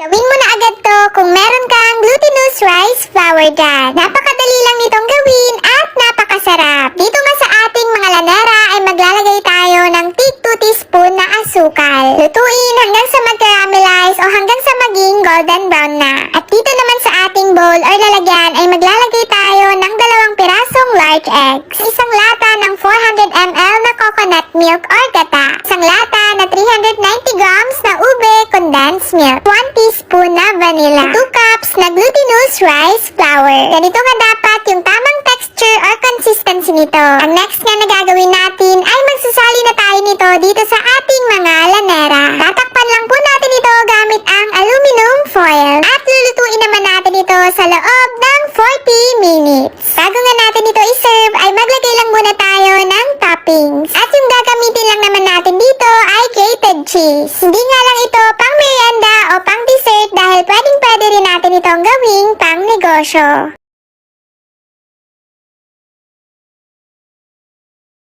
Gawin mo na agad to kung meron kang glutinous rice flour dyan. Napakadali lang nitong gawin at napakasarap. Dito nga sa ating mga lanera ay maglalagay tayo ng tig 2 teaspoon na asukal. Lutuin hanggang sa mag-caramelize o hanggang sa maging golden brown na. At dito naman sa ating bowl or lalagyan ay maglalagay tayo ng dalawang pirasong large eggs. Isang lata ng 400 ml na coconut milk or gata. Isang lata na 390 grams na ube condensed milk. 1 teaspoon na vanilla. 2 cups na glutinous rice flour. Ganito nga dapat yung tamang texture or consistency nito. Ang next nga na gagawin natin ay magsasali na tayo nito dito sa ating mga lanera. Tatakpan lang po natin ito gamit ang aluminum foil. At lulutuin naman natin ito sa loob ng 40 minutes. Bago nga natin ito iserve ay maglagay lang muna tayo ng toppings. At yung gagamitin lang naman natin dito ay cheese. Hindi nga lang ito pang merienda o pang dessert dahil pwedeng pwede rin natin itong gawing pang negosyo.